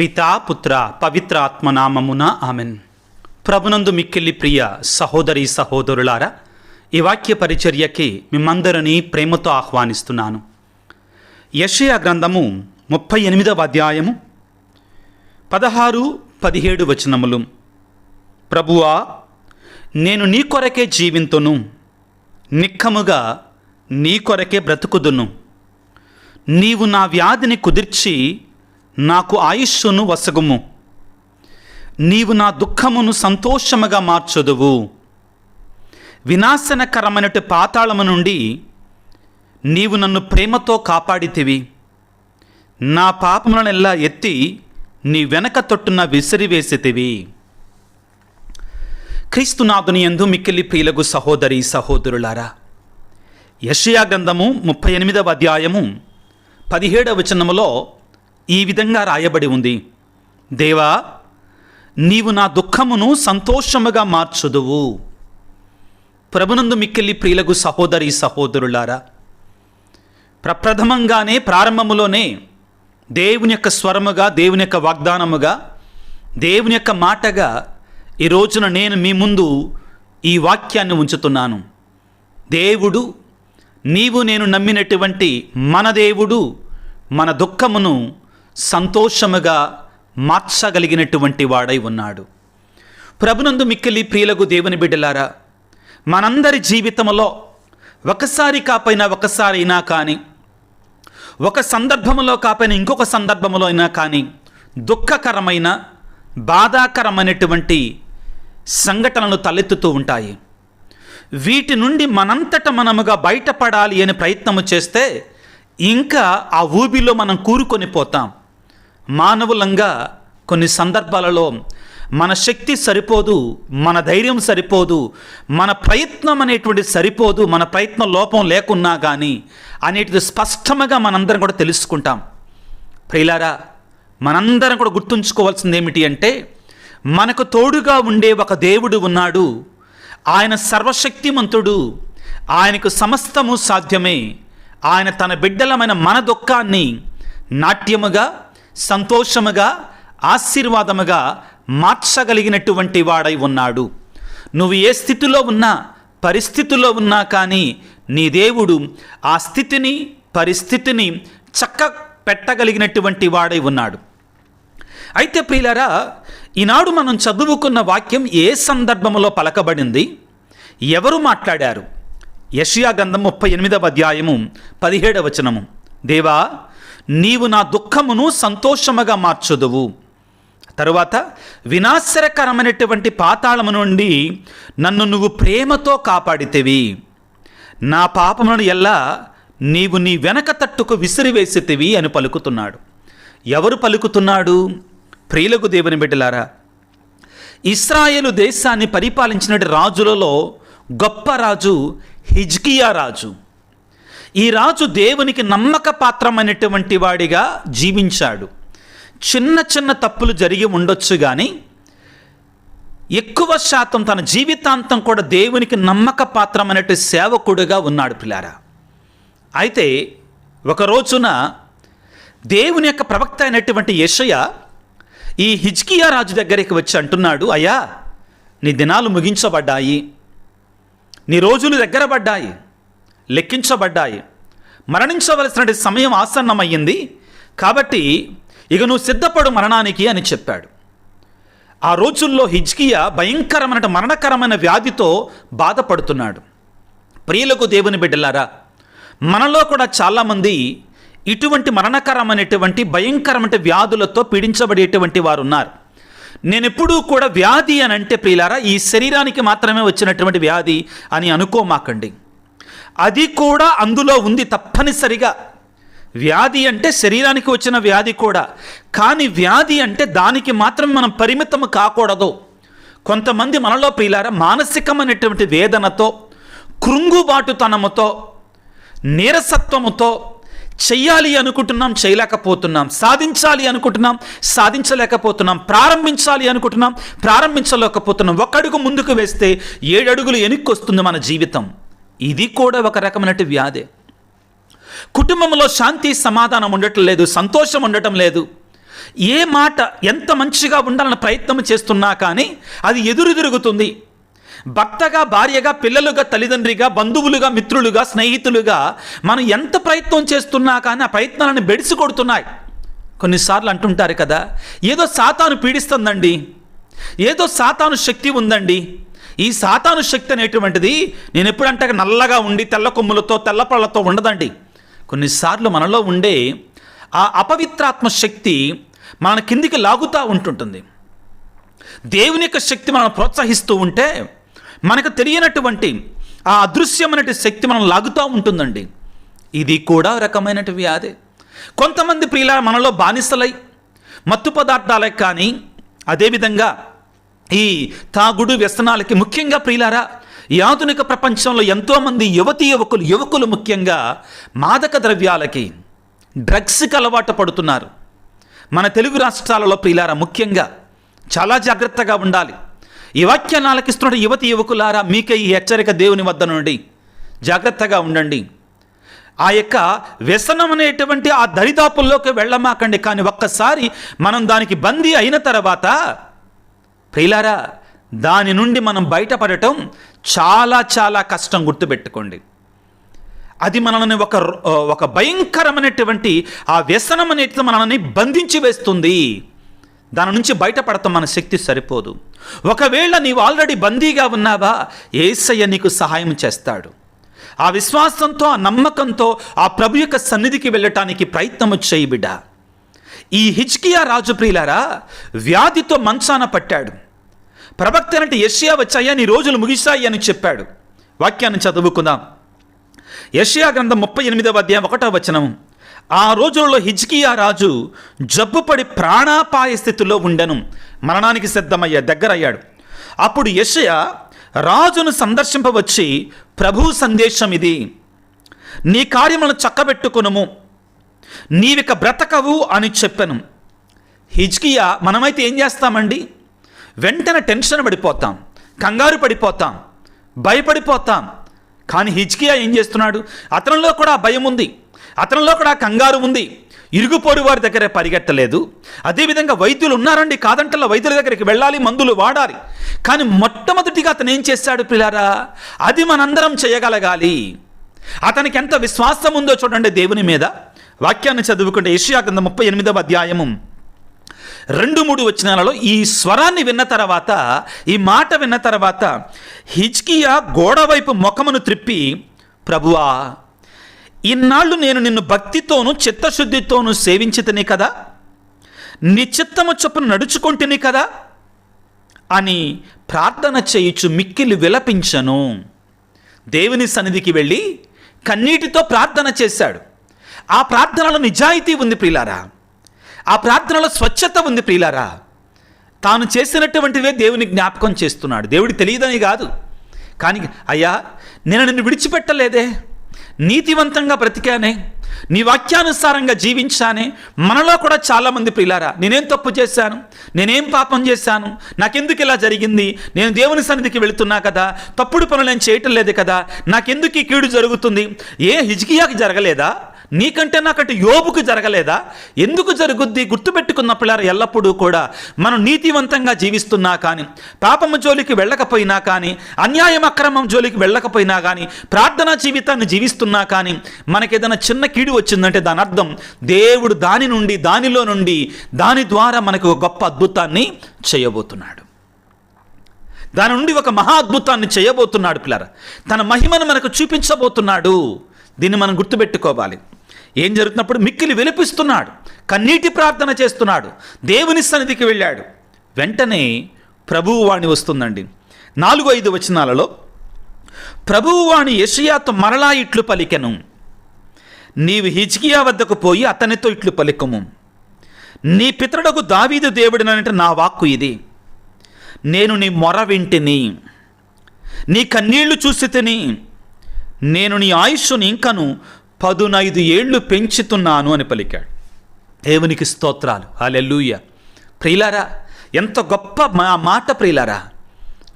పితా పుత్ర పవిత్ర ఆత్మనామమున ఆమెన్. ప్రభునందు మిక్కిలి ప్రియ సహోదరి సహోదరులారా ఈ వాక్య పరిచర్యకి మిమ్మందరినీ ప్రేమతో ఆహ్వానిస్తున్నాను. యషయా గ్రంథము ముప్పై ఎనిమిదవ అధ్యాయము పదహారు పదిహేడు వచనములు. ప్రభువా నేను నీ కొరకే జీవింతును నిక్కముగా నీ కొరకే బ్రతుకుదును. నీవు నా వ్యాధిని కుదిర్చి నాకు ఆయుష్షును వసగుము నీవు నా దుఃఖమును సంతోషముగా మార్చదువు. వినాశనకరమైనటి పాతాళము నుండి నీవు నన్ను ప్రేమతో కాపాడితివి. నా పాపములనెల్లా ఎత్తి నీ వెనక తొట్టున విసిరివేసితివి. క్రీస్తునాథుని ఎందు మిక్కిలి ప్రియులకు సహోదరి సహోదరులారా యషయా గ్రంథము ముప్పై ఎనిమిదవ అధ్యాయము పదిహేడవ వచనములో ఈ విధంగా రాయబడి ఉంది. దేవా నీవు నా దుఃఖమును సంతోషముగా మార్చుదువు. ప్రభునందు మిక్కిలి ప్రియులకు సహోదరి సహోదరులారా ప్రప్రథమంగానే ప్రారంభములోనే దేవుని యొక్క స్వరముగా దేవుని యొక్క వాగ్దానముగా దేవుని యొక్క మాటగా ఈ రోజున నేను మీ ముందు ఈ వాక్యాన్ని ఉంచుతున్నాను. దేవుడు నీవు నేను నమ్మినటువంటి మన దేవుడు మన దుఃఖమును సంతోషముగా మార్చగలిగినటువంటి వాడై ఉన్నాడు. ప్రభునందు మిక్కిలి ప్రియులకు దేవుని బిడ్డలారా మనందరి జీవితంలో ఒకసారి కాపైనా ఒకసారి అయినా కానీ ఒక సందర్భంలో కాపైనా ఇంకొక సందర్భంలో అయినా కానీ దుఃఖకరమైన బాధాకరమైనటువంటి సంఘటనలు తలెత్తుతూ ఉంటాయి. వీటి నుండి మనంతట మనముగా బయటపడాలి అని ప్రయత్నము చేస్తే ఇంకా ఆ ఊబిలో మనం కూరుకొని పోతాం. మానవులంగా కొన్ని సందర్భాలలో మన శక్తి సరిపోదు మన ధైర్యం సరిపోదు మన ప్రయత్నం అనేటువంటి సరిపోదు మన ప్రయత్నం లోపం లేకున్నా కానీ అనేటిది స్పష్టంగా మనందరం కూడా తెలుసుకుంటాం. ప్రియులారా మనందరం కూడా గుర్తుంచుకోవాల్సింది ఏమిటి అంటే మనకు తోడుగా ఉండే ఒక దేవుడు ఉన్నాడు. ఆయన సర్వశక్తిమంతుడు. ఆయనకు సమస్తము సాధ్యమే. ఆయన తన బిడ్డలమైన మన దుఃఖాన్ని నాట్యముగా సంతోషముగా ఆశీర్వాదముగా మార్చగలిగినటువంటి వాడై ఉన్నాడు. నువ్వు ఏ స్థితిలో ఉన్నా పరిస్థితిలో ఉన్నా కానీ నీ దేవుడు ఆ స్థితిని పరిస్థితిని చక్క పెట్టగలిగినటువంటి వాడై ఉన్నాడు. అయితే ప్రియులరా ఈనాడు మనం చదువుకున్న వాక్యం ఏ సందర్భంలో పలకబడింది? ఎవరు మాట్లాడారు? యషియా గంధం ముప్పై ఎనిమిదవ అధ్యాయము పదిహేడవ వచనము. దేవా నీవు నా దుఃఖమును సంతోషముగా మార్చుదువు. తరువాత వినాశరకరమైనటువంటి పాతాళము నుండి నన్ను నువ్వు ప్రేమతో కాపాడితేవి. నా పాపములను ఎల్లా నీవు నీ వెనక తట్టుకు విసిరివేసితివి అని పలుకుతున్నాడు. ఎవరు పలుకుతున్నాడు? ప్రియులకు దేవుని బిడ్డలారా ఇస్రాయేలు దేశాన్ని పరిపాలించిన రాజులలో గొప్ప రాజు హిజ్కియా రాజు. ఈ రాజు దేవునికి నమ్మక పాత్రమైనటువంటి వాడిగా జీవించాడు. చిన్న చిన్న తప్పులు జరిగి ఉండొచ్చు కానీ ఎక్కువ శాతం తన జీవితాంతం కూడా దేవునికి నమ్మక పాత్రమైనట్టు సేవకుడుగా ఉన్నాడు పిల్లారా. అయితే ఒక రోజున దేవుని యొక్క ప్రవక్త అయినటువంటి యెషయ ఈ హిజ్కియా రాజు దగ్గరికి వచ్చి అంటున్నాడు అయ్యా నీ దినాలు ముగించబడ్డాయి. నీ రోజులు దగ్గర పడ్డాయి లెక్కించబడ్డాయి. మరణించవలసిన సమయం ఆసన్నమయ్యింది. కాబట్టి ఇక నువ్వు సిద్ధపడు మరణానికి అని చెప్పాడు. ఆ రోజుల్లో హిజ్కియా భయంకరమైన మరణకరమైన వ్యాధితో బాధపడుతున్నాడు. ప్రియులకు దేవుని బిడ్డలారా మనలో కూడా చాలామంది ఇటువంటి మరణకరమైనటువంటి భయంకరమైన వ్యాధులతో పీడించబడేటువంటి వారు ఉన్నారు నేనెప్పుడూ కూడా వ్యాధి అని అంటే ప్రియులారా ఈ శరీరానికి మాత్రమే వచ్చినటువంటి వ్యాధి అని అనుకోమాకండి. అది కూడా అందులో ఉంది తప్పనిసరిగా. వ్యాధి అంటే శరీరానికి వచ్చిన వ్యాధి కూడా. కానీ వ్యాధి అంటే దానికి మాత్రం మనం పరిమితం కాకూడదు. కొంతమంది మనలో ప్రియులారా మానసికమైనటువంటి వేదనతో కృంగుబాటుతనముతో నీరసత్వముతో చెయ్యాలి అనుకుంటున్నాం చేయలేకపోతున్నాం. సాధించాలి అనుకుంటున్నాం సాధించలేకపోతున్నాం. ప్రారంభించాలి అనుకుంటున్నాం ప్రారంభించలేకపోతున్నాం. ఒక్కడుగు ముందుకు వేస్తే ఏడడుగులు ఎనుక్కొస్తుంది మన జీవితం. ఇది కూడా ఒక రకమైనటి వ్యాధి. కుటుంబంలో శాంతి సమాధానం ఉండటం లేదు సంతోషం ఉండటం లేదు. ఏ మాట ఎంత మంచిగా ఉండాలని ప్రయత్నం చేస్తున్నా కానీ అది ఎదురు తిరుగుతుంది భర్తగా భార్యగా పిల్లలుగా తల్లిదండ్రిగా బంధువులుగా మిత్రులుగా స్నేహితులుగా మనం ఎంత ప్రయత్నం చేస్తున్నా కానీ ఆ ప్రయత్నాలను బెడిసి కొడుతున్నాయి. కొన్నిసార్లు అంటుంటారు కదా ఏదో సాతాను పీడిస్తుందండి ఏదో సాతాను శక్తి ఉందండి ఈ సాతాను శక్తి అనేటువంటిది నేను ఎప్పుడంటే నల్లగా ఉండి తెల్ల కొమ్ములతో తెల్ల పళ్ళతో ఉండదండి. కొన్నిసార్లు మనలో ఉండే ఆ అపవిత్రాత్మ శక్తి మన కిందికి లాగుతూ ఉంటుంటుంది. దేవుని యొక్క శక్తి మనం ప్రోత్సహిస్తూ ఉంటే మనకు తెలియనటువంటి ఆ అదృశ్యమైనటువంటి శక్తి మనం లాగుతూ ఉంటుందండి. ఇది కూడా రకమైనటి వ్యాధి. కొంతమంది ప్రియుల మనలో బానిసలై మత్తు పదార్థాలకు కానీ అదేవిధంగా ఈ తాగుడు వ్యసనాలకి ముఖ్యంగా ప్రియులారా ఈ ఆధునిక ప్రపంచంలో ఎంతోమంది యువతి యువకులు యువకులు ముఖ్యంగా మాదక ద్రవ్యాలకి డ్రగ్స్కి అలవాటు పడుతున్నారు. మన తెలుగు రాష్ట్రాలలో ప్రియులారా ముఖ్యంగా చాలా జాగ్రత్తగా ఉండాలి. ఈ వాక్యాన్ని ఆలకిస్తున్న యువతి యువకులారా మీకే ఈ హెచ్చరిక దేవుని వద్ద నుండి. జాగ్రత్తగా ఉండండి. ఆ యొక్క వ్యసనం అనేటువంటి ఆ దరిదాపుల్లోకి వెళ్ళమాకండి. కానీ ఒక్కసారి మనం దానికి బందీ అయిన తర్వాత ప్రియులారా దాని నుండి మనం బయటపడటం చాలా చాలా కష్టం గుర్తుపెట్టుకోండి. అది మనల్ని ఒక ఒక భయంకరమైనటువంటి ఆ వ్యసనం అనేది మనల్ని బంధించి వేస్తుంది. దాని నుంచి బయటపడతాం మన శక్తి సరిపోదు. ఒకవేళ నీవు ఆల్రెడీ బందీగా ఉన్నావా ఏసయ్య నీకు సహాయం చేస్తాడు. ఆ విశ్వాసంతో ఆ నమ్మకంతో ఆ ప్రభు యొక్క సన్నిధికి వెళ్ళటానికి ప్రయత్నము చేయి బిడ్డా. ఈ హిజ్కియా రాజు ప్రియులారా వ్యాధితో మంచాన పట్టాడు. ప్రవక్త అంటే యష్యా వచ్చాయా నీ రోజులు ముగిశాయి అని చెప్పాడు. వాక్యాన్ని చదువుకుందాం. యష్యా గ్రంథం ముప్పై ఎనిమిదవ అధ్యాయం ఒకటో వచనం. ఆ రోజుల్లో హిజ్కియా రాజు జబ్బుపడి ప్రాణాపాయ స్థితిలో ఉండెను. మరణానికి సిద్ధమయ్యా దగ్గరయ్యాడు. అప్పుడు యషయ రాజును సందర్శింపవచ్చి ప్రభు సందేశం ఇది. నీ కార్యములను చక్కబెట్టుకునుము. నీవిక బ్రతకవు అని చెప్పాను. హిజ్కియా మనమైతే ఏం చేస్తామండి? వెంటనే టెన్షన్ పడిపోతాం కంగారు పడిపోతాం భయపడిపోతాం. కానీ హిజ్కియా ఏం చేస్తున్నాడు? అతనిలో కూడా భయం ఉంది. అతనిలో కూడా కంగారు ఉంది. ఇరుగుపోరు వారి దగ్గర పరిగెట్టలేదు అదేవిధంగా వైద్యులు ఉన్నారండి కాదంటల వైద్యుల దగ్గరికి వెళ్ళాలి మందులు వాడాలి. కానీ మొట్టమొదటిగా అతను ఏం చేశాడు పిల్లారా? అది మనందరం చేయగలగాలి. అతనికి ఎంత విశ్వాసం ఉందో చూడండి దేవుని మీద. వాక్యాన్ని చదువుకుంటే ఏషియా కింద ముప్పై ఎనిమిదవ అధ్యాయము. రెండు మూడు వచనాలలో ఈ స్వరాన్ని విన్న తర్వాత ఈ మాట విన్న తర్వాత హిజ్కియా గోడవైపు ముఖమును త్రిప్పి ప్రభువా ఇన్నాళ్ళు నేను నిన్ను భక్తితోనూ చిత్తశుద్ధితోనూ సేవించితని కదా? నీ చిత్తము చొప్పున నడుచుకుంటుని కదా? అని ప్రార్థన చేయుచు మిక్కిలి విలపించను. దేవుని సన్నిధికి వెళ్ళి కన్నీటితో ప్రార్థన చేశాడు. ఆ ప్రార్థనలో నిజాయితీ ఉంది ప్రియులారా. ఆ ప్రార్థనలో స్వచ్ఛత ఉంది ప్రియులారా. తాను చేసినటువంటివే దేవుని జ్ఞాపకం చేస్తున్నాడు. దేవుడి తెలియదని కాదు. కానీ అయ్యా నేను నిన్ను విడిచిపెట్టలేదే. నీతివంతంగా బ్రతికానే. నీ వాక్యానుసారంగా జీవించానే. మనలో కూడా చాలామంది ప్రియులారా నేనేం తప్పు చేశాను? నేనేం పాపం చేశాను? నాకెందుకు ఇలా జరిగింది? నేను దేవుని సన్నిధికి వెళుతున్నా కదా. తప్పుడు పనులు నేను చేయటం లేదు కదా. నాకెందుకు ఈ కీడు జరుగుతుంది? ఏ హిజ్కియాకి జరగలేదా? నీకంటే నాకంటే యోబుకు జరగలేదా? ఎందుకు జరుగుద్ది? గుర్తుపెట్టుకున్న పిల్లలు ఎల్లప్పుడూ కూడా మనం నీతివంతంగా జీవిస్తున్నా కానీ పాపము జోలికి వెళ్ళకపోయినా కానీ అన్యాయం అక్రమం జోలికి వెళ్ళకపోయినా కానీ ప్రార్థనా జీవితాన్ని జీవిస్తున్నా కానీ మనకేదైనా చిన్న కీడు వచ్చిందంటే దాని అర్థం దేవుడు దాని నుండి దానిలో నుండి దాని ద్వారా మనకు ఒక గొప్ప అద్భుతాన్ని చేయబోతున్నాడు. దాని నుండి ఒక మహా అద్భుతాన్ని చేయబోతున్నాడు పిల్లర. తన మహిమను మనకు చూపించబోతున్నాడు. దీన్ని మనం గుర్తుపెట్టుకోవాలి. ఏం జరుగుతున్నప్పుడు మిక్కిలి విలపిస్తున్నాడు కన్నీటి ప్రార్థన చేస్తున్నాడు. దేవుని సన్నిధికి వెళ్ళాడు. వెంటనే ప్రభువువాణి వస్తుందండి. నాలుగు ఐదు వచనాలలో ప్రభువు వాణి యషియాతో మరలా ఇట్లు పలికెను. నీవు హిజ్కియా వద్దకు పోయి అతనితో ఇట్లు పలికము. నీ పితరుడకు దావీదు దేవుడినంటే నా వాక్కు ఇది. నేను నీ మొర వింటిని. నీ కన్నీళ్ళు చూసి తిని. నేను నీ ఆయుష్ని ఇంకను పదునైదు ఏళ్ళు పెంచుతున్నాను అని పలికాడు. దేవునికి స్తోత్రాలు. అలెల్లుయ్య ప్రియులారా ఎంత గొప్ప మా మాట ప్రియులారా.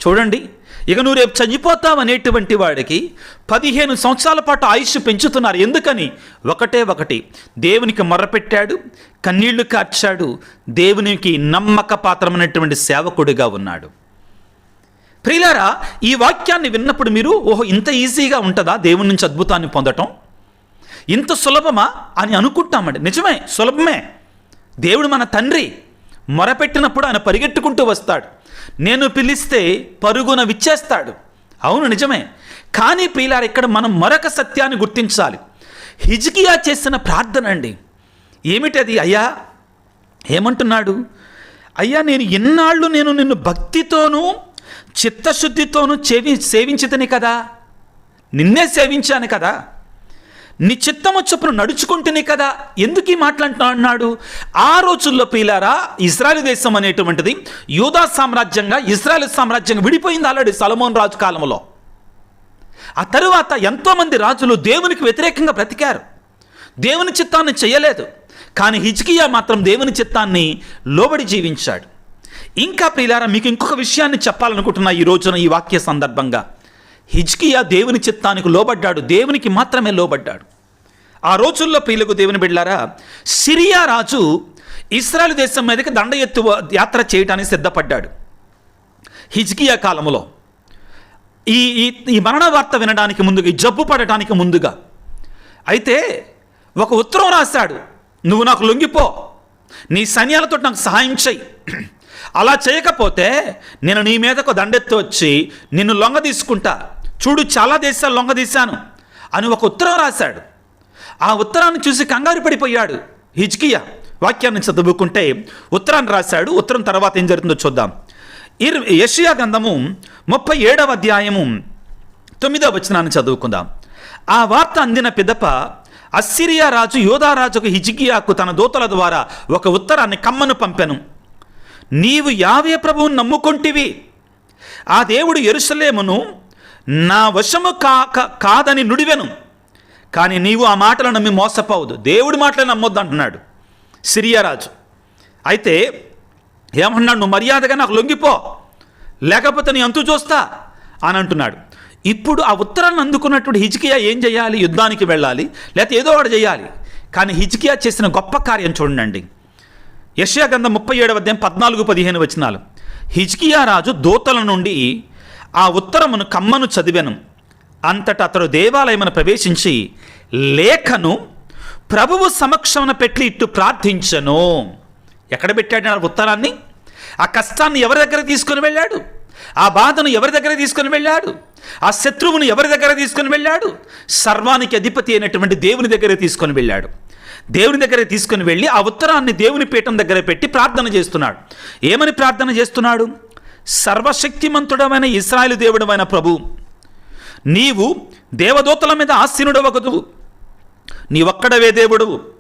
చూడండి ఇక నువ్వు రేపు చనిపోతావు అనేటువంటి వాడికి పదిహేను సంవత్సరాల పాటు ఆయుష్ పెంచుతున్నారు. ఎందుకని? ఒకటే ఒకటి. దేవునికి మొర్రపెట్టాడు కన్నీళ్ళు కార్చాడు దేవునికి నమ్మక పాత్రమైనటువంటి సేవకుడిగా ఉన్నాడు. ప్రియులారా ఈ వాక్యాన్ని విన్నప్పుడు మీరు ఓహో ఇంత ఈజీగా ఉంటుందా దేవుని నుంచి అద్భుతాన్ని పొందటం? ఇంత సులభమా అని అనుకుంటామండి. నిజమే సులభమే. దేవుడు మన తండ్రి మొరపెట్టినప్పుడు ఆయన పరిగెట్టుకుంటూ వస్తాడు. నేను పిలిస్తే పరుగున విచ్చేస్తాడు. అవును నిజమే. కానీ ప్రియులారా ఇక్కడ మనం మరొక సత్యాన్ని గుర్తించాలి. హిజ్కియా చేసిన ప్రార్థన అండి. ఏమిటది అయ్యా? ఏమంటున్నాడు? అయ్యా నేను ఎన్నాళ్ళు నేను నిన్ను భక్తితోనూ చిత్తశుద్ధితోనూ చేవి సేవించితని కదా? నిన్నే సేవించాను కదా? నీ చిత్తము చొప్పున నడుచుకుంటేనే కదా? ఎందుకు ఈ మాట్లాడుతా అన్నాడు? ఆ రోజుల్లో పీలారా ఇస్రాయల్ దేశం అనేటువంటిది యూదా సామ్రాజ్యంగా ఇస్రాయల్ సామ్రాజ్యంగా విడిపోయింది ఆల్రెడీ సలమోన్ రాజు కాలంలో. ఆ తరువాత ఎంతోమంది రాజులు దేవునికి వ్యతిరేకంగా బ్రతికారు. దేవుని చిత్తాన్ని చేయలేదు. కానీ హిజ్కియా మాత్రం దేవుని చిత్తాన్ని లోబడి జీవించాడు. ఇంకా ప్రియులారా మీకు ఇంకొక విషయాన్ని చెప్పాలనుకుంటున్నా ఈ రోజున ఈ వాక్య సందర్భంగా. హిజ్కియా దేవుని చిత్తానికి లోబడ్డాడు. దేవునికి మాత్రమే లోబడ్డాడు. ఆ రోజుల్లో ప్రియులకు దేవుని బిడ్డారా సిరియా రాజు ఇస్రాయల్ దేశం మీదకి దండ ఎత్తు యాత్ర చేయడానికి సిద్ధపడ్డాడు. హిజ్కియా కాలంలో ఈ ఈ మరణ వార్త వినడానికి ముందుగా ఈ జబ్బు పడటానికి ముందుగా అయితే ఒక ఉత్తరం రాశాడు. నువ్వు నాకు లొంగిపో. నీ సైన్యాలతో నాకు సహాయం చేయి అలా చేయకపోతే నేను నీ మీదకు దండెత్తి వచ్చి నిన్ను లొంగ తీసుకుంటా. చూడు చాలా దేశాలు లొంగ తీశాను అని ఒక ఉత్తరం రాశాడు. ఆ ఉత్తరాన్ని చూసి కంగారు పడిపోయాడు హిజ్కియా. వాక్యాన్ని చదువుకుంటే ఉత్తరాన్ని రాశాడు ఉత్తరం తర్వాత ఏం జరుగుతుందో చూద్దాం. ఇర్ యషియా గంధము ముప్పై ఏడవ అధ్యాయము తొమ్మిదవ వచనాన్ని చదువుకుందాం. ఆ వార్త అందిన పిదప అస్సిరియా రాజు యోధారాజుకు హిజికియాకు తన దూతల ద్వారా ఒక ఉత్తరాన్ని కమ్మను పంపెను. నీవు యావే ప్రభువుని నమ్ముకొంటివి. ఆ దేవుడు ఎరుసలేమును నా వశము కాక కాదని నుడివెను. కానీ నీవు ఆ మాటలు నమ్మి మోసపోవద్దు. దేవుడి మాటలు నమ్మొద్దు అంటున్నాడు సిరియారాజు అయితే ఏమన్నాడు నువ్వు మర్యాదగా నాకు లొంగిపో లేకపోతే నీ అంతు చూస్తా అని అంటున్నాడు. ఇప్పుడు ఆ ఉత్తరాన్ని అందుకున్నటువంటి హిజికియా ఏం చేయాలి? యుద్ధానికి వెళ్ళాలి లేకపోతే ఏదో ఒకటి చేయాలి. కానీ హిజికియా చేసిన గొప్ప కార్యం చూడండి యశ్యాగంధం ముప్పై ఏడవ అధ్యాయం పద్నాలుగు పదిహేను వచనాలు. హిజ్కియా రాజు దూతల నుండి ఆ ఉత్తరమును కమ్మను చదివాను. అంతటా అతడు దేవాలయమును ప్రవేశించి లేఖను ప్రభువు సమక్షమున పెట్టి ఇట్టు ప్రార్థించను. ఎక్కడ పెట్టాడు ఆ ఉత్తరాన్ని? ఆ కష్టాన్ని ఎవరి దగ్గర తీసుకొని వెళ్ళాడు? ఆ బాధను ఎవరి దగ్గర తీసుకొని వెళ్ళాడు? ఆ శత్రువును ఎవరి దగ్గర తీసుకొని వెళ్ళాడు? సర్వానికి అధిపతి అయినటువంటి దేవుని దగ్గర తీసుకొని వెళ్ళాడు. దేవుని దగ్గర తీసుకుని వెళ్ళి ఆ ఉత్తరాన్ని దేవుని పీఠం దగ్గర పెట్టి ప్రార్థన చేస్తున్నాడు. ఏమని ప్రార్థన చేస్తున్నాడు? సర్వశక్తిమంతుడమైన ఇస్రాయలు దేవుడమైన ప్రభు నీవు దేవదూతల మీద ఆసీనుడవగదు. నీవొక్కడవే దేవుడు.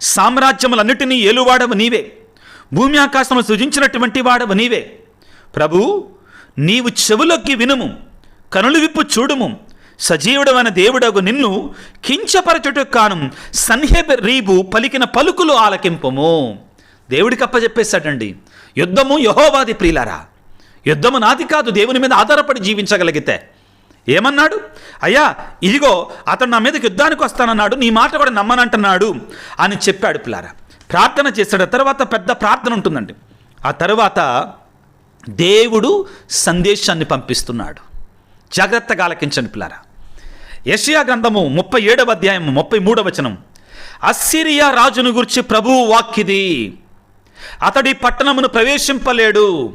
సామ్రాజ్యములన్నిటినీ ఏలువాడవు నీవే. భూమి ఆకాశములు సృజించినటువంటి వాడవు నీవే. ప్రభు నీవు చెవులొక్కి వినుము కనులు విప్పు చూడుము. సజీవుడమైన దేవుడగు నిన్ను కించపరచుట కాను సన్హెబ్ రీబు పలికిన పలుకులు ఆలకింపము. దేవుడికి అప్పచెప్పేశాడండి యుద్ధము యహోవాది ప్రియులారా యుద్ధము నాది కాదు దేవుని మీద ఆధారపడి జీవించగలిగితే. ఏమన్నాడు? అయ్యా ఇదిగో అతను నా మీదకి యుద్ధానికి వస్తానన్నాడు నీ మాట కూడా నమ్మనంటున్నాడు అని చెప్పాడు పిల్లారా. ప్రార్థన చేశాడు ఆ తర్వాత పెద్ద ప్రార్థన ఉంటుందండి. ఆ తర్వాత దేవుడు సందేశాన్ని పంపిస్తున్నాడు. జాగ్రత్తగా ఆలకించండి పిల్లారా. యషియా గ్రంథము ముప్పై ఏడవ అధ్యాయం ముప్పై మూడవ వచనం. అస్సిరియా రాజును గురించి ప్రభువు వాక్కిది. అతడి పట్టణమును ప్రవేశింపలేడు.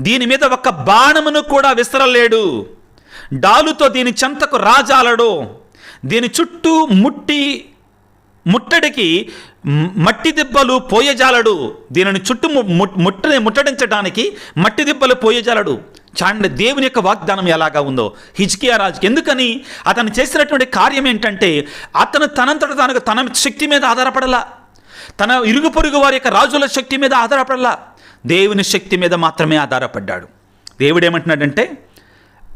దీని మీద ఒక బాణమును కూడా విసరలేడు. డాలుతో దీని చెంతకు రాజాలడు. దీని చుట్టూ ముట్టి ముట్టడికి మట్టి దిబ్బలు పోయజాలడు. దీనిని చుట్టూ ముట్ట ముట్టని ముట్టడించడానికి మట్టి దిబ్బలు పోయజాలడు. చాండి దేవుని యొక్క వాగ్దానం ఎలాగా ఉందో. హిజ్కియా రాజుకి ఎందుకని? అతను చేసినటువంటి కార్యం ఏంటంటే అతను తనంతట తనకు తన శక్తి మీద ఆధారపడలా. తన ఇరుగు పొరుగు వారి యొక్క రాజుల శక్తి మీద ఆధారపడలా. దేవుని శక్తి మీద మాత్రమే ఆధారపడ్డాడు. దేవుడు ఏమంటున్నాడంటే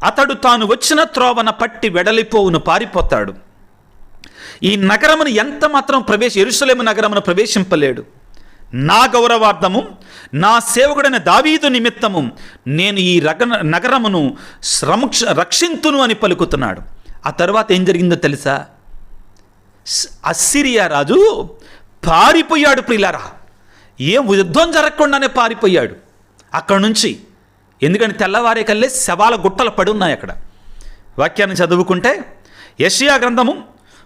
అతడు తాను వచ్చిన త్రోవన పట్టి వెడలిపోవును పారిపోతాడు. ఈ నగరమును ఎంత మాత్రం ప్రవేశ ఎరుసలేము నగరమును ప్రవేశింపలేడు. నా గౌరవార్థము నా సేవకుడైన దావీదు నిమిత్తము నేను ఈ రగ నగరమును శ్రమక్ష రక్షింతును అని పలుకుతున్నాడు. ఆ తర్వాత ఏం జరిగిందో తెలుసా? అస్సిరియా రాజు పారిపోయాడు ప్రిలారా ఏం యుద్ధం జరగకుండానే పారిపోయాడు. అక్కడ నుంచి ఎందుకంటే తెల్లవారే కల్లే శవాల గుట్టలు పడి ఉన్నాయి అక్కడ. వాక్యాన్ని చదువుకుంటే యషియా గ్రంథము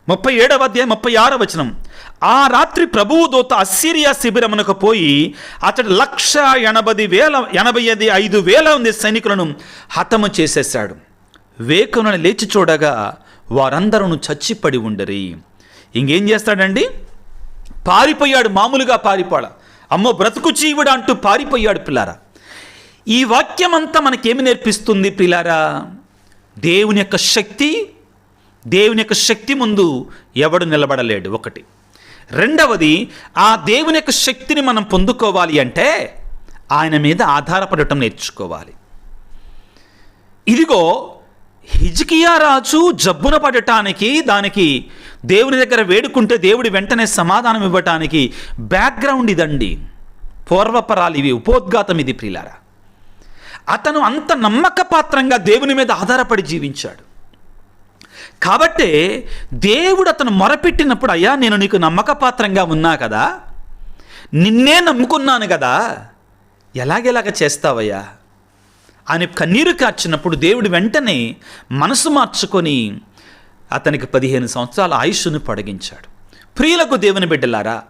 ముప్పై ఏడవ అధ్యాయం ముప్పై ఆరవ వచనం. ఆ రాత్రి ప్రభువు దూత అస్సిరియా శిబిరమునకు పోయి అతడు లక్ష ఎనభై వేల ఎనభై ఐదు ఐదు వేల మంది సైనికులను హతము చేసేశాడు. వేకున లేచి చూడగా వారందరూ చచ్చిపడి ఉండరి. ఇంకేం చేస్తాడండి? పారిపోయాడు మామూలుగా పారిపోడ అమ్మో బ్రతుకు చీవుడు అంటూ పారిపోయాడు పిల్లారా. ఈ వాక్యం అంతా మనకేమి నేర్పిస్తుంది పిల్లారా? దేవుని యొక్క శక్తి దేవుని యొక్క శక్తి ముందు ఎవడు నిలబడలేడు? ఒకటి. రెండవది ఆ దేవుని యొక్క శక్తిని మనం పొందుకోవాలి అంటే ఆయన మీద ఆధారపడటం నేర్చుకోవాలి. ఇదిగో హిజ్కియా రాజు జబ్బున పడటానికి దానికి దేవుని దగ్గర వేడుకుంటే దేవుడి వెంటనే సమాధానం ఇవ్వటానికి బ్యాక్గ్రౌండ్ ఇదండి. పూర్వపరాలు ఇవి ఉపోద్ఘాతం ఇది ప్రియులారా. అతను అంత నమ్మకపాత్రంగా దేవుని మీద ఆధారపడి జీవించాడు. కాబట్టే దేవుడు అతను మొరపెట్టినప్పుడు అయ్యా నేను నీకు నమ్మకపాత్రంగా ఉన్నా కదా? నిన్నే నమ్ముకున్నాను కదా? ఎలాగెలాగ చేస్తావయ్యా? అని కన్నీరు కార్చినప్పుడు దేవుడు వెంటనే మనసు మార్చుకొని అతనికి పదిహేను సంవత్సరాల ఆయుష్ను పొడిగించాడు. ప్రియులకు దేవుని బిడ్డలారా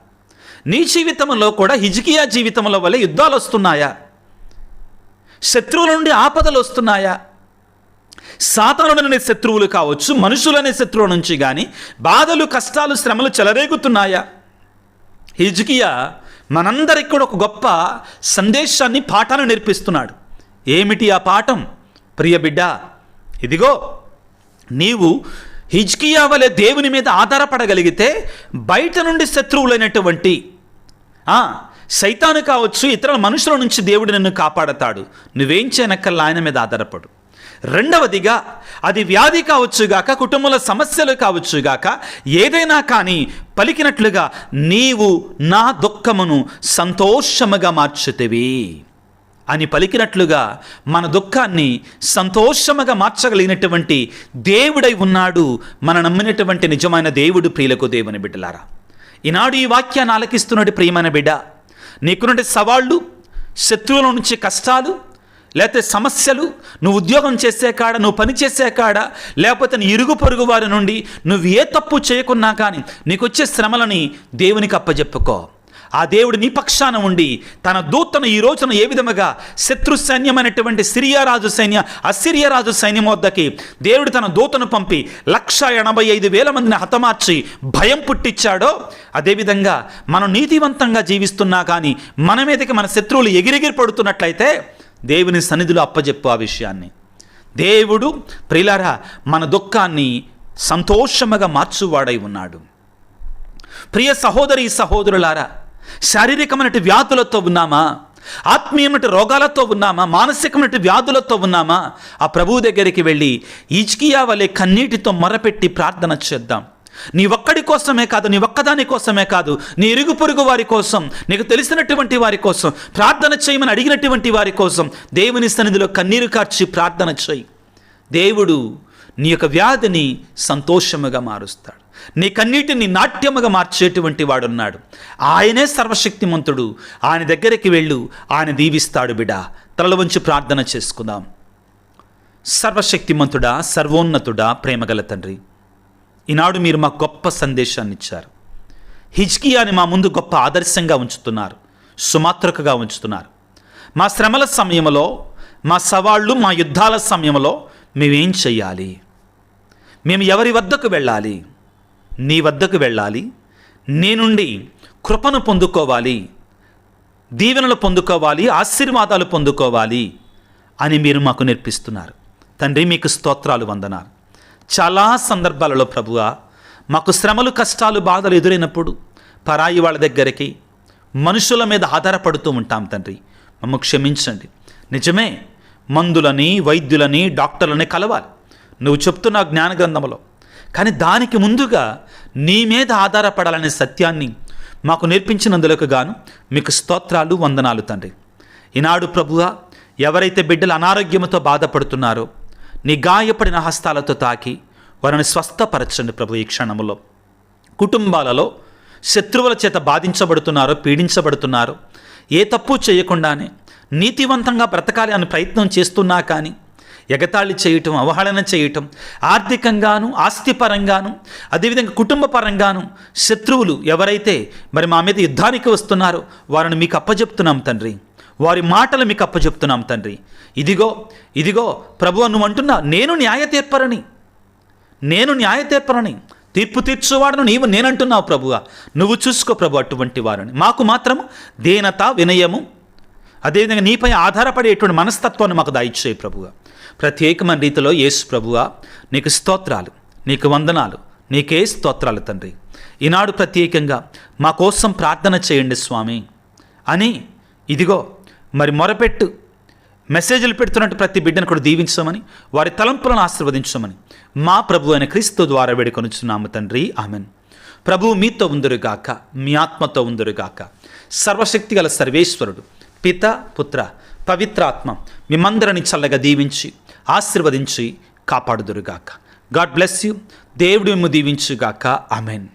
నీ జీవితంలో కూడా హిజికియా జీవితంలో వల్ల యుద్ధాలు వస్తున్నాయా? శత్రువుల నుండి ఆపదలు వస్తున్నాయా? సాతానుడనే శత్రువులు కావచ్చు మనుషులనే శత్రువుల నుంచి కానీ బాధలు కష్టాలు శ్రమలు చెలరేగుతున్నాయా? హిజ్కియా మనందరికి కూడా ఒక గొప్ప సందేశాన్ని పాఠాన్ని నేర్పిస్తున్నాడు. ఏమిటి ఆ పాఠం? ప్రియ బిడ్డ ఇదిగో నీవు హిజ్కియా వలె దేవుని మీద ఆధారపడగలిగితే బయట నుండి శత్రువులైనటువంటి సైతాను కావచ్చు ఇతర మనుషుల నుంచి దేవుడు నిన్ను కాపాడతాడు. నువ్వేం చేయనక్కల్లా ఆయన మీద ఆధారపడు. రెండవదిగా అది వ్యాధి కావచ్చుగాక కుటుంబంలో సమస్యలు కావచ్చుగాక ఏదైనా కానీ పలికినట్లుగా నీవు నా దుఃఖమును సంతోషముగా మార్చుతివి అని పలికినట్లుగా మన దుఃఖాన్ని సంతోషముగా మార్చగలిగినటువంటి దేవుడై ఉన్నాడు మన నమ్మినటువంటి నిజమైన దేవుడు ప్రియులకు దేవుని బిడ్డలారా. ఈనాడు ఈ వాక్యాన్ని ఆలకిస్తున్నట్టు ప్రియమైన బిడ్డ నీకున్నటి సవాళ్ళు శత్రువుల నుంచి కష్టాలు లేకపోతే సమస్యలు నువ్వు ఉద్యోగం చేసే కాడ నువ్వు పని చేసే కాడ లేకపోతే నీ ఇరుగు పొరుగు వారి నుండి నువ్వు ఏ తప్పు చేయకున్నా కానీ నీకు వచ్చే శ్రమలని దేవునికి అప్పజెప్పుకో. ఆ దేవుడు నీ పక్షాన ఉండి తన దూతను ఈ రోజున ఏ విధముగా శత్రు సైన్యమైనటువంటి సిరియా రాజు సైన్య అసిరియా రాజు సైన్యం వద్దకి దేవుడు తన దూతను పంపి లక్ష ఎనభై ఐదు వేల మందిని హతమార్చి భయం పుట్టించాడో అదేవిధంగా మనం నీతివంతంగా జీవిస్తున్నా కానీ మన మీదకి మన శత్రువులు ఎగిరెగిరి పడుతున్నట్లయితే దేవుని సన్నిధిలో అప్పజెప్పు ఆ విషయాన్ని. దేవుడు ప్రిలారా మన దుఃఖాన్ని సంతోషముగా మార్చువాడై ఉన్నాడు. ప్రియ సహోదరి సహోదరులారా శారీరకమైన వ్యాధులతో ఉన్నామా? ఆత్మీయమైన రోగాలతో ఉన్నామా? మానసికమైన వ్యాధులతో ఉన్నామా? ఆ ప్రభువు దగ్గరికి వెళ్ళి ఇజ్కియా వలె కన్నీటితో మొరపెట్టి ప్రార్థన చేద్దాం. నీ ఒక్కడి కోసమే కాదు నీ ఒక్కదాని కోసమే కాదు నీ ఇరుగు పొరుగు వారి కోసం నీకు తెలిసినటువంటి వారి కోసం ప్రార్థన చేయమని అడిగినటువంటి వారి కోసం దేవుని సన్నిధిలో కన్నీరు కార్చి ప్రార్థన చేయి. దేవుడు నీ యొక్క వ్యాధిని సంతోషముగా మారుస్తాడు. నీ కన్నీటిని నాట్యముగా మార్చేటువంటి వాడున్నాడు. ఆయనే సర్వశక్తిమంతుడు. ఆయన దగ్గరికి వెళ్ళు ఆయన దీవిస్తాడు బిడ. తలల వంచి ప్రార్థన చేసుకుందాం. సర్వశక్తిమంతుడా సర్వోన్నతుడా ప్రేమగల తండ్రి. ఈనాడు మీరు మాకు గొప్ప సందేశాన్ని ఇచ్చారు. హిజ్కియాని మా ముందు గొప్ప ఆదర్శంగా ఉంచుతున్నారు సుమాత్రకగా ఉంచుతున్నారు. మా శ్రమల సమయంలో మా సవాళ్ళు మా యుద్ధాల సమయంలో మేమేం చెయ్యాలి? మేము ఎవరి వద్దకు వెళ్ళాలి? నీ వద్దకు వెళ్ళాలి. నీ నుండి కృపను పొందుకోవాలి. దీవెనలు పొందుకోవాలి. ఆశీర్వాదాలు పొందుకోవాలి అని మీరు మాకు నేర్పిస్తున్నారు. తండ్రి మీకు స్తోత్రాలు వందనాలు. చాలా సందర్భాలలో ప్రభువ మాకు శ్రమలు కష్టాలు బాధలు ఎదురైనప్పుడు పరాయి వాళ్ళ దగ్గరికి మనుషుల మీద ఆధారపడుతూ ఉంటాం తండ్రి. మమ్మ క్షమించండి. నిజమే మందులని వైద్యులని డాక్టర్లని కలవాలి. నువ్వు చెప్తున్న జ్ఞాన గ్రంథంలో. కానీ దానికి ముందుగా నీ మీద ఆధారపడాలనే సత్యాన్ని మాకు నేర్పించినందులకు గాను మీకు స్తోత్రాలు వందనాలు తండ్రి. ఈనాడు ప్రభువ ఎవరైతే బిడ్డలు అనారోగ్యంతో బాధపడుతున్నారో నీ గాయపడిన హస్తాలతో తాకి వారిని స్వస్థపరచండి ప్రభు ఈ క్షణంలో కుటుంబాలలో శత్రువుల చేత బాధించబడుతున్నారో పీడించబడుతున్నారో. ఏ తప్పు చేయకుండానే నీతివంతంగా బ్రతకాలి అని ప్రయత్నం చేస్తున్నా కానీ ఎగతాళి చేయటం అవహేళన చేయటం ఆర్థికంగాను ఆస్తిపరంగాను అదేవిధంగా కుటుంబ పరంగాను శత్రువులు ఎవరైతే మరి మా మీద యుద్ధానికి వస్తున్నారో వారిని మీకు అప్పజెప్తున్నాం తండ్రి. వారి మాటలు మీకు అప్పచెప్తున్నాం తండ్రి. ఇదిగో ఇదిగో ప్రభు నువ్వు అంటున్నా నేను న్యాయ తీర్పరని. నేను న్యాయ తీర్పరని. తీర్పు తీర్చువాడను నీవు నేనంటున్నావు ప్రభువా. నువ్వు చూసుకో ప్రభు అటువంటి వారిని. మాకు మాత్రం దీనత వినయము అదేవిధంగా నీపై ఆధారపడేటువంటి మనస్తత్వాన్ని మాకు దయచేయి ప్రభుగా ప్రత్యేకమైన రీతిలో యేసు ప్రభువా నీకు స్తోత్రాలు నీకు వందనాలు నీకే స్తోత్రాలు తండ్రి. ఈనాడు ప్రత్యేకంగా మా కోసం ప్రార్థన చేయండి స్వామి. అని ఇదిగో మరి మొరపెట్టు. మెసేజ్లు పెడుతున్నట్టు ప్రతి బిడ్డను కూడా దీవించమని వారి తలంపులను ఆశీర్వదించమని మా ప్రభు అయిన క్రీస్తు ద్వారా వేడుకొనుచున్నాము తండ్రి. ఆమెన్. ప్రభువు మీతో ఉందరుగాక మీ ఆత్మతో ఉందరుగాక. సర్వశక్తి గల సర్వేశ్వరుడు పిత పుత్ర పవిత్రాత్మ మిమ్మందరిని చల్లగా దీవించి ఆశీర్వదించి కాపాడుదురుగాక. God bless you. దేవుడు మిమ్ము దీవించుగాక. ఆమెన్.